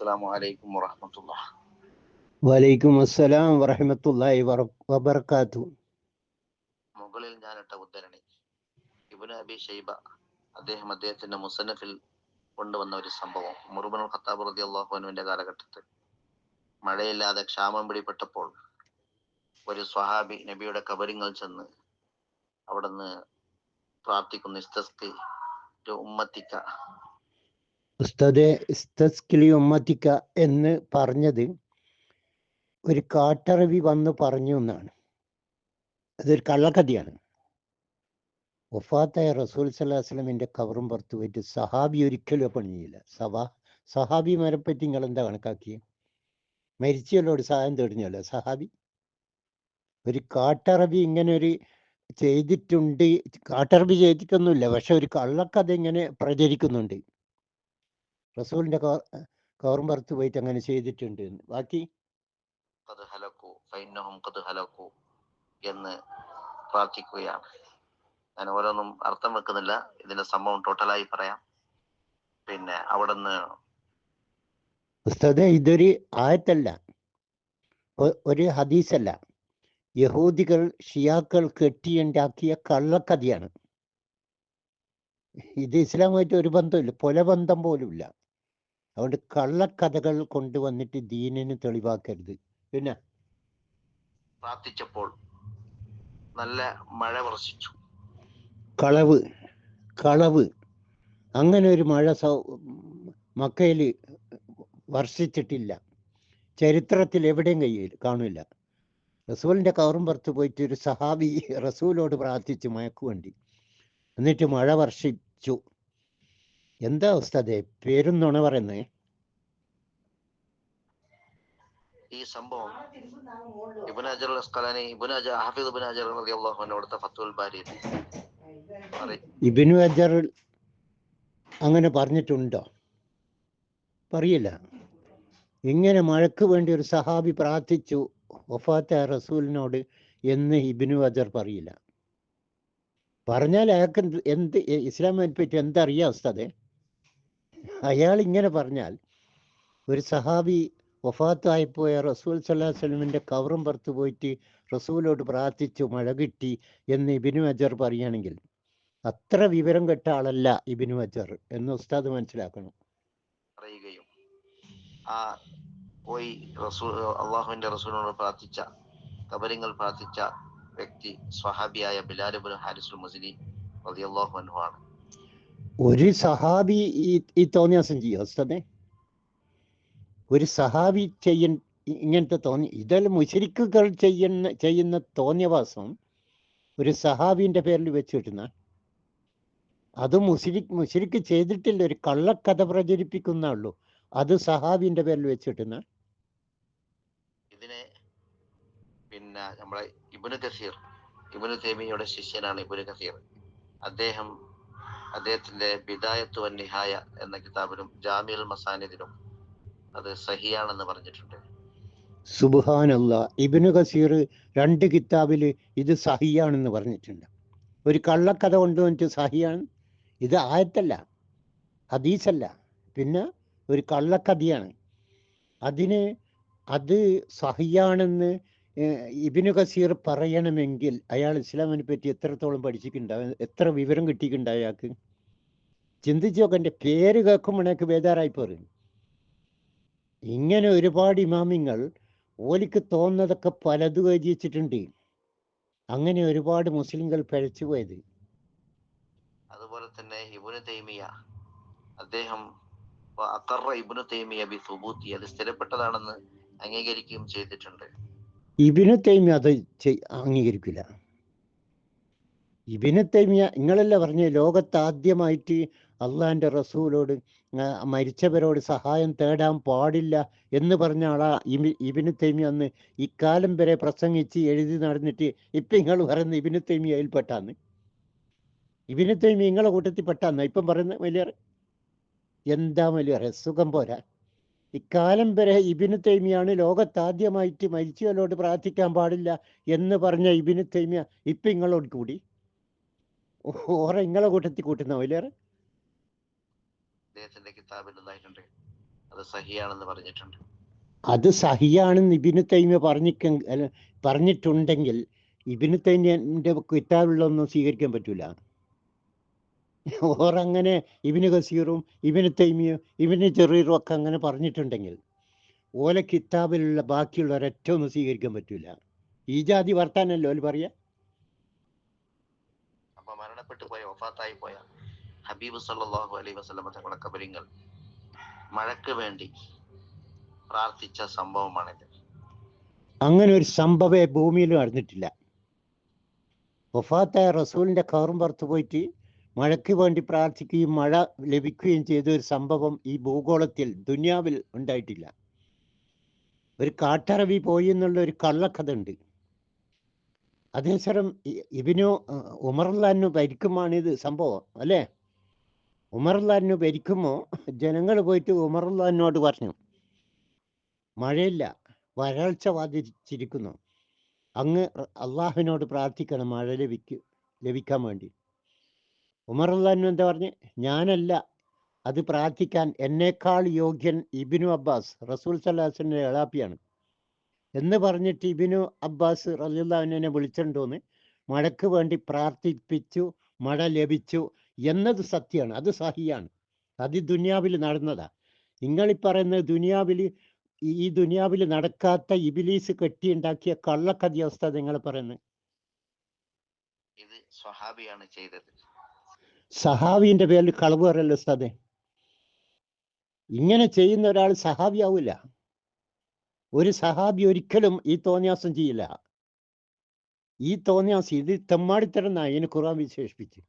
അസ്സലാമു അലൈക്കും വറഹ്മത്തുള്ളാഹ്. വലൈക്കും അസ്സലാം വറഹമത്തുള്ളാഹി വബർക്കാത്തു മുകളിൽ ഞാനിട്ട ഉദ്ധരണി. ഇബ്നു അബി ഷൈബ അദ്ദേഹം അദ്ദേഹത്തിന്റെ മുസന്നഫിൽ കൊണ്ടുവന്ന ഒരു സംഭവം. മുറുബൻ ഖത്താബ് റളിയല്ലാഹു അൻഹുവിന്റെ കാലഘട്ടത്തിൽ മഴയില്ലാതെ ക്ഷാമം പിടിപെട്ടപ്പോൾ ഒരു സ്വഹാബി നബിയുടെ കബരിങ്ങൾ ചെന്ന് അവിടുന്ന് പ്രാർത്ഥിക്കുന്നു ഇസ്തസ്കി ഉമ്മത്തിക്ക ഉസ്താദെ ഇസ്തസ്കിലി ഉമ്മത്തിക്ക എന്ന് പറഞ്ഞത് ഒരു കാട്ടറവി വന്ന് പറഞ്ഞു എന്നാണ്. അതൊരു കള്ളക്കഥയാണ്. വഫാത്തായ റസൂൽ സല്ലാഹു വസ്ലമിന്റെ കവറും പുറത്ത് പോയിട്ട് സഹാബി ഒരിക്കലും പണിയില്ല. സഭാ സഹാബിമാരെ പറ്റി നിങ്ങൾ എന്താ കണക്കാക്കി മരിച്ചവരോട് സഹായം തേടുന്നല്ലോ സഹാബി? ഒരു കാട്ടറബി ഇങ്ങനെ ഒരു ചെയ്തിട്ടുണ്ട്. കാട്ടറബി ചെയ്തിട്ടൊന്നുമില്ല പക്ഷെ ഒരു കള്ളക്കഥ ഇങ്ങനെ പ്രചരിക്കുന്നുണ്ട്. റസൂലിന്റെ കവറും പറത്ത് പോയിട്ട് അങ്ങനെ ചെയ്തിട്ടുണ്ട്. ബാക്കി? എന്ന് പ്രാർത്ഥിക്കുകയാണ് ഞാൻ ഓരോന്നും അർത്ഥം വെക്കുന്നില്ല. ഇതിന്റെ സംഭവം ടോട്ടലായി പറയാം. പിന്നെ അവിടുന്ന് ഉസ്താദെ ഇതൊരു ആയത്തല്ല. ഒരു ഹദീസല്ല. യഹൂദികൾ ഷിയാക്കൾ കെട്ടിയുണ്ടാക്കിയ കള്ളക്കഥയാണ്. ഇത് ഇസ്ലാമായിട്ട് ഒരു ബന്ധമില്ല പൊലബന്ധം പോലുമില്ല. അതുകൊണ്ട് കള്ളക്കഥകൾ കൊണ്ടുവന്നിട്ട് ദീനിന് തെളിവാക്കരുത്. പിന്നെ? പ്രാർത്ഥിച്ചപ്പോൾ നല്ല മഴ വർഷിച്ചു. കളവ് കളവ്. അങ്ങനെ ഒരു മഴ സൗ മക്കയിൽ വർഷിച്ചിട്ടില്ല. ചരിത്രത്തിൽ എവിടെയും കയ്യിൽ കാണില്ല റസൂലിന്റെ കവറും പുറത്ത് പോയിട്ട് ഒരു സഹാബി റസൂലോട് പ്രാർത്ഥിച്ചു മയക്കു വേണ്ടി എന്നിട്ട് മഴ വർഷിച്ചു. എന്താ അവസ്ഥ അതെ പേരും നുണ പറയുന്നേ? ഈ സംഭവം ഇബുൻ അജർ അസ്കലാനി ഇബുൻ അജർ ഹാഫിദ് ഇബുൻ അജർ റളിയല്ലാഹു അൻഹു അവിടുത്തെ ഫത്തുൽ ബാരിയിൽ ഇബിനു അജർ അങ്ങനെ പറഞ്ഞിട്ടുണ്ടോ? പറയില്ല. ഇങ്ങനെ മഴക്ക് വേണ്ടി ഒരു സഹാബി പ്രാർത്ഥിച്ചു വഫാത്ത റസൂലിനോട് എന്ന് ഇബിനു അജർ പറയില്ല. പറഞ്ഞാൽ അയാൾക്ക് എന്ത് ഇസ്ലാമിനെ പറ്റി എന്തറിയാം ഉസ്താദെ? അയാൾ ഇങ്ങനെ പറഞ്ഞാൽ ഒരു സഹാബി വഫാത്തായിപ്പോയ റസൂൽ സല്ലാഹു വസ്ലമിന്റെ കവറും പുറത്ത് പോയിട്ട് റസൂലോട് പ്രാർത്ഥിച്ചു മഴ കിട്ടി എന്ന് ഇബിനു അജർ പറയുകയാണെങ്കിൽ അത്ര വിവരം കെട്ട ആളല്ല ഇബിനു അജർ എന്ന് ഉസ്താദ് മനസ്സിലാക്കണം. പറയുകയും ആ പോയി റസൂൽ അള്ളാഹുവിന്റെ റസൂലിനോട് പ്രാർത്ഥിച്ച കബരിങ്ങൾ പ്രാർത്ഥിച്ച വ്യക്തി സ്വഹാബിയായ ബിലാൽ ഇബ്നു ഹാരിസുൽ മുസ്ലി റളിയല്ലാഹു അൻഹു ആണ്. ഒരു സഹാബി ഈ ഈ തോന്നിയാസം ചെയ്യോ ഉസ്താദെ? ഒരു സഹാബി ചെയ്യൻ ഇങ്ങനത്തെ തോന്നി ഇതെല്ലാം മുശരിക്കുകൾ ചെയ്യുന്ന ചെയ്യുന്ന തോന്നിയവാസം ഒരു സഹാബിന്റെ പേരിൽ വെച്ച് കിട്ടുന്ന. അത് മുസ്ലിക് മുശരിക്ക് ചെയ്തിട്ടില്ല ഒരു കള്ളക്കഥ പ്രചരിപ്പിക്കുന്ന ഉള്ളു. അത് സഹാബിന്റെ പേരിൽ വെച്ച് കിട്ടുന്ന. ഇതിനെ പിന്നെ നമ്മളെ ഇബ്നു കസീർ ഇബ്നു തേമിയുടെ ശിഷ്യനാണ് ഇബ്നു കസീർ. അദ്ദേഹം അദ്ദേഹത്തിന്റെ ബിദായത്തു നിഹായ എന്ന കിതാബിലും ജാമിയൽ മസാനിദിലും അത് സഹിയാണെന്ന് പറഞ്ഞിട്ടുണ്ട്. സുബാനല്ല ഇബിന് കസീർ രണ്ട് കിതാബിൽ ഇത് സഹിയാണെന്ന് പറഞ്ഞിട്ടുണ്ട്. ഒരു കള്ളക്കഥ കൊണ്ടുവന്നിട്ട് സഹിയാണ്. ഇത് ആയത്തല്ല ഹദീസല്ല. പിന്നെ ഒരു കള്ളക്കഥയാണ്. അതിന് അത് സഹിയാണെന്ന് ഇബിനു കസീർ പറയണമെങ്കിൽ അയാൾ ഇസ്ലാമിനെ പറ്റി എത്രത്തോളം പഠിച്ചിട്ടുണ്ടാവും എത്ര വിവരം കിട്ടിയിട്ടുണ്ട് അയാൾക്ക്? ചിന്തിച്ചു നോക്ക എന്റെ പേര് കേൾക്കുമ്പോൾ എനിക്ക് ബേജാറായി പോരും. ഇങ്ങനെ ഒരുപാട് ഇമാമിങ്ങൾ ഓലിക്ക് തോന്നതൊക്കെ പലതും വെച്ചിട്ടുണ്ട് അങ്ങനെ ഒരുപാട് മുസ്ലിങ്ങൾ പഴച്ചു പോയത്. അതുപോലെ തന്നെ ഇബ്നു തൈമിയ അദ്ദേഹം അക്കറ തൈമിയ ബി അത് സ്ഥിരപ്പെട്ടതാണെന്ന് അംഗീകരിക്കുകയും ചെയ്തിട്ടുണ്ട്. ഇബിനു തൈമിയ അത് അംഗീകരിക്കില്ല. ഇബിന് തൈമ്യ നിങ്ങളല്ല പറഞ്ഞ ലോകത്ത് ആദ്യമായിട്ട് അള്ളാഹിന്റെ റസൂലോട് മരിച്ചവരോട് സഹായം തേടാൻ പാടില്ല എന്ന് പറഞ്ഞ ആളാ ഇബി ഇബിനു തൈമിയ അന്ന് ഇക്കാലം വരെ പ്രസംഗിച്ച് എഴുതി നടന്നിട്ട് ഇപ്പം നിങ്ങൾ പറയുന്ന ഇബിന് തൈമിയ അതിൽപ്പെട്ടാന്ന് ഇബിന് തൈമ്യ നിങ്ങളെ കൂട്ടത്തിൽ പെട്ടാന്ന് ഇപ്പം പറയുന്ന വലിയ എന്താ വലിയ സുഖം പോരാ. ഇക്കാലം വരെ ഇബിന് തൈമിയാണ് ലോകത്താദ്യമായിട്ട് മരിച്ചവരോട് പ്രാർത്ഥിക്കാൻ പാടില്ല എന്ന് പറഞ്ഞ ഇബിന് തൈമിയ ഇപ്പം നിങ്ങളോട് കൂടി. ഓറെ നിങ്ങളെ കൂട്ടത്തിൽ കൂട്ടുന്ന അത് സഹിയാണെന്ന് പറഞ്ഞിട്ടുണ്ട്. അത് സഹിയാണെന്ന് ഇബിന് തൈമിയ പറഞ്ഞിക്ക പറഞ്ഞിട്ടുണ്ടെങ്കിൽ ഇബിന് തൈമിന്റെ കിതാബിലൊന്നും സ്വീകരിക്കാൻ പറ്റൂല. ഓറങ്ങനെ ഇബിന് കസീറും ഇബിന് തൈമിയും ഇബിന് ചെറിയറും ഒക്കെ അങ്ങനെ പറഞ്ഞിട്ടുണ്ടെങ്കിൽ ഓല കിതാബിലുള്ള ബാക്കിയുള്ള ഒരൊറ്റ ഒന്നും സ്വീകരിക്കാൻ പറ്റൂല. ഈ ജാതി വർത്താനല്ലോ ഓൽ പറയാ? അപ്പൊ മരണപ്പെട്ടു പോയ ഒഫാത്തായി പോയ ഹബീബ് സല്ലാഹു അലൈ വസല്ലമ തങ്ങളുടെ കബരിങ്ങൾ മഴയ്ക്ക് വേണ്ടി പ്രാർത്ഥിച്ച സംഭവമാണിത്. അങ്ങനെ ഒരു സംഭവേ ഭൂമിയിൽ നടന്നിട്ടില്ല. വഫാത്തായ റസൂലിന്റെ കവറും പുറത്ത് പോയിട്ട് മഴയ്ക്ക് വേണ്ടി പ്രാർത്ഥിക്കുകയും മഴ ലഭിക്കുകയും ചെയ്ത ഒരു സംഭവം ഈ ഭൂഗോളത്തിൽ ദുനിയാവിൽ ഉണ്ടായിട്ടില്ല. ഒരു കാട്ടറവി പോയി എന്നുള്ള ഒരു കള്ളക്കഥ ഉണ്ട് അതേസരം ഇ- ഇബിനു ഉമർലാനു ഭരിക്കുമാണ് ഇത് സംഭവം അല്ലേ? ഉമർലാനു ഭരിക്കുമ്പോൾ ജനങ്ങൾ പോയിട്ട് ഉമർലാനോട് പറഞ്ഞു മഴയില്ല വരൾച്ച ബാധിച്ചിരിക്കുന്നു അങ്ങ് അള്ളാഹുവിനോട് പ്രാർത്ഥിക്കണം മഴ ലഭിക്കും ലഭിക്കാൻ വേണ്ടി. അള്ളാഹു എന്താ പറഞ്ഞ്? ഞാനല്ല അത് പ്രാർത്ഥിക്കാൻ എന്നേക്കാൾ യോഗ്യൻ ഇബിനു അബ്ബാസ് റസൂൽ സല്ലാസിന്റെ എളാപ്പിയാണ്. എന്ന് പറഞ്ഞിട്ട് ഇബിനു അബ്ബാസ് റസൂല്ലാവിനെ വിളിച്ചിട്ടുണ്ടോന്ന്? മഴയ്ക്ക് വേണ്ടി പ്രാർത്ഥിപ്പിച്ചു മഴ ലഭിച്ചു എന്നത് സത്യമാണ്. അത് സഹിയാണ്. അത് ദുനിയാവിൽ നടന്നതാ. നിങ്ങളീ പറയുന്നത് ദുനിയാവിൽ ഈ- ഈ ദുനിയാവിൽ നടക്കാത്ത ഇബിലീസ് കെട്ടിയുണ്ടാക്കിയ കള്ളക്കഥ അവസ്ഥ നിങ്ങൾ പറയുന്നത് ഇത് സ്വഹാബിയാണ് ചെയ്തത്. സഹാബിന്റെ പേരിൽ കളവ് പറയല്ലോ ഉസ്താദെ? ഇങ്ങനെ ചെയ്യുന്ന ഒരാൾ സഹാബിയാവില്ല ഒരു സഹാബി ഒരിക്കലും ഈ തോന്നിയാസം ചെയ്യില്ല. ഈ തോന്നിയാസം ഇത് തെമ്മാടിത്തരെന്നാണ് ഇതിന് ഖുറാൻ വിശേഷിപ്പിച്ച്.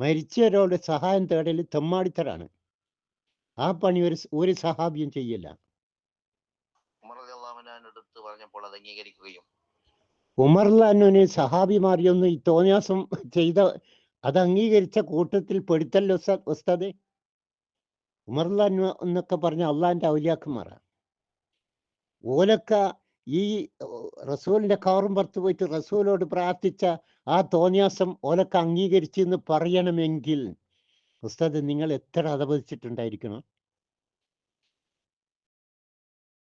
മരിച്ചവരോട് സഹായം തേടൽ തെമ്മാടിത്തരാണ്. ആ പണി ഒരു ഒരു സഹാബിയും ചെയ്യില്ല. പറഞ്ഞപ്പോൾ അത് അംഗീകരിക്കുകയും ഉമർലാനുവിന് സഹാബിമാരിയൊന്നും ഈ തോന്നിയാസം ചെയ്ത അത് അംഗീകരിച്ച കൂട്ടത്തിൽ പെടുത്തല്ലോ ഉസ്താ- ഉസ്താദെ. ഉമർലാനു എന്നൊക്കെ പറഞ്ഞ അള്ളാന്റെ ഔലിയാക്കന്മാരാ. ഓലക്ക ഈ റസൂലിന്റെ കവറും പുറത്ത് പോയിട്ട് റസൂലോട് പ്രാർത്ഥിച്ച ആ തോന്നിയാസം ഓലക്ക അംഗീകരിച്ചു എന്ന് പറയണമെങ്കിൽ ഉസ്താദ് നിങ്ങൾ എത്ര അതപതിച്ചിട്ടുണ്ടായിരിക്കണം